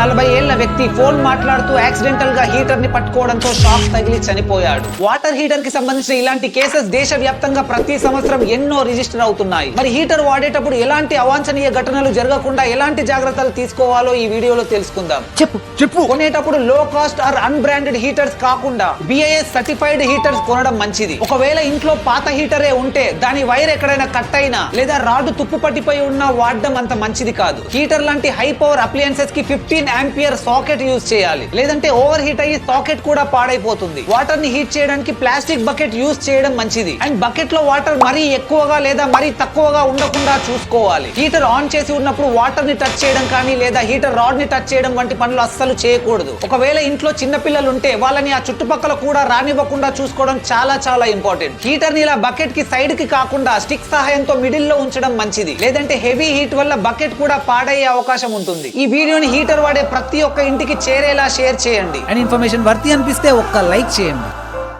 నలభై ఏళ్ళ వ్యక్తి ఫోన్ మాట్లాడుతూ యాక్సిడెంటల్గా హీటర్ని పట్టుకోవడంతో షాక్ తగిలి చనిపోయాడు. వాటర్ హీటర్కి సంబంధించిన ఇలాంటి కేసెస్ దేశ వ్యాప్తంగా ప్రతి సంవత్సరం ఎన్నో రిజిస్టర్ అవుతున్నాయి. మరి హీటర్ వాడేటప్పుడు ఎలాంటి అవాంఛనీయ ఘటనలు జరగకుండా ఎలాంటి జాగ్రత్తలు తీసుకోవాలో ఈ వీడియోలో తెలుసుకుందాం. చెప్పు. చెప్పు. కొనేటప్పుడు low cost or unbranded heaters కాకుండా బిఐఎస్ సర్టిఫైడ్ హీటర్స్ కొనడం మంచిది. ఒకవేళ ఇంట్లో పాత హీటరే ఉంటే దాని వైర్ ఎక్కడైనా కట్ అయినా లేదా రాడ్ తుప్పు పట్టిపోయి ఉన్నా వాడడం అంత మంచిది కాదు. హీటర్ లాంటి హై పవర్ అప్లయన్సెస్కి ఫిఫ్టీన్ ఆంపియర్ సాకెట్ యూజ్ చేయాలి. లేదంటే ఓవర్ హీట్ అయ్యి సాకెట్ కూడా పాడైపోతుంది. వాటర్ని హీట్ చేయడానికి ప్లాస్టిక్ బకెట్ యూజ్ చేయడం మంచిది. అండ్ బకెట్లో వాటర్ మరీ ఎక్కువగా లేదా మరీ తక్కువగా ఉండకుండా చూసుకోవాలి. హీటర్ ఆన్ చేసి ఉన్నప్పుడు వాటర్ని టచ్ చేయడం కానీ లేదా హీటర్ రాడ్ని టచ్ చేయడం వంటి పనులు అస్సలు చేయకూడదు. ఒకవేళ ఇంట్లో చిన్న పిల్లలు ఉంటే వాళ్ళని ఆ చుట్టుపక్కల కూడా రానివ్వకుండా చూసుకోవడం చాలా చాలా ఇంపార్టెంట్ హీటర్ని ఇలా బకెట్కి సైడ్కి కాకుండా స్టిక్ సహాయంతో మిడిల్లో ఉంచడం మంచిది. లేదంటే హెవీ హీట్ వల్ల బకెట్ కూడా పాడయ్యే అవకాశం ఉంటుంది. ఈ వీడియోని హీటర్ వాడే ప్రతి ఒక్క ఇంటికి చేరేలా షేర్ చేయండి. అండ్ ఇన్ఫర్మేషన్ వర్తి అనిపిస్తే ఒక్క లైక్ చేయండి.